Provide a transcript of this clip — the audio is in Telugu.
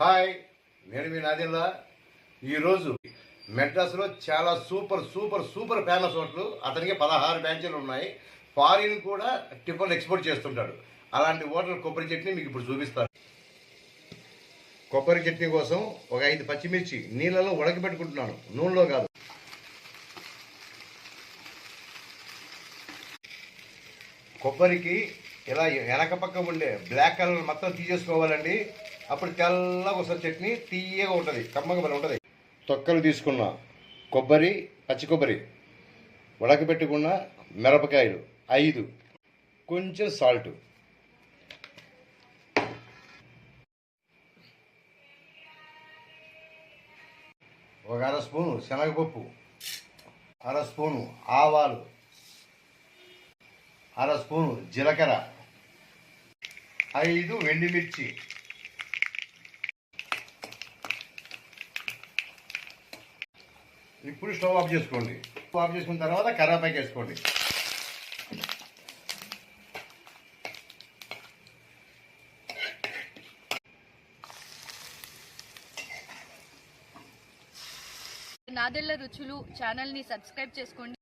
హాయ్ నేను మీ నాదిల్లా. ఈరోజు మెడ్రాస్లో చాలా super super super famous hotel. అతనికి పదహారు బ్రాంచీలు ఉన్నాయి. ఫారిన్ కూడా టిఫిన్ ఎక్స్పోర్ట్ చేస్తుంటాడు. అలాంటి హోటల్ కొబ్బరి చట్నీ మీకు ఇప్పుడు చూపిస్తాను. కొబ్బరి చట్నీ కోసం ఒక ఐదు పచ్చిమిర్చి నీళ్ళలో ఉడకబెట్టుకుంటున్నాను. నూనెలో కాదు. కొబ్బరికి ఇలా వెనక పక్క ఉండే బ్లాక్ కలర్ మొత్తం తీసేసుకోవాలండి. అప్పుడు తెల్లగా వస్తుంది చట్నీ తీయగా ఉంటుంది కమ్మగా మన ఉంటుంది. తొక్కలు తీసుకున్న కొబ్బరి పచ్చి కొబ్బరి ఉడకబెట్టుకున్న మిరపకాయలు ఐదు. కొంచెం సాల్ట్. ఒక అర స్పూను శనగపప్పు అర స్పూను ఆవాలు అర స్పూను జీలకర్ర ఐదు వెండిమిర్చి ఇప్పుడు స్టవ్ ఆఫ్ చేసుకోండి. స్టవ్ ఆఫ్ చేసుకున్న తర్వాత కరాపాకి వేసుకోండి. నాదెళ్ళ రుచులు ఛానల్ని సబ్స్క్రైబ్ చేసుకోండి.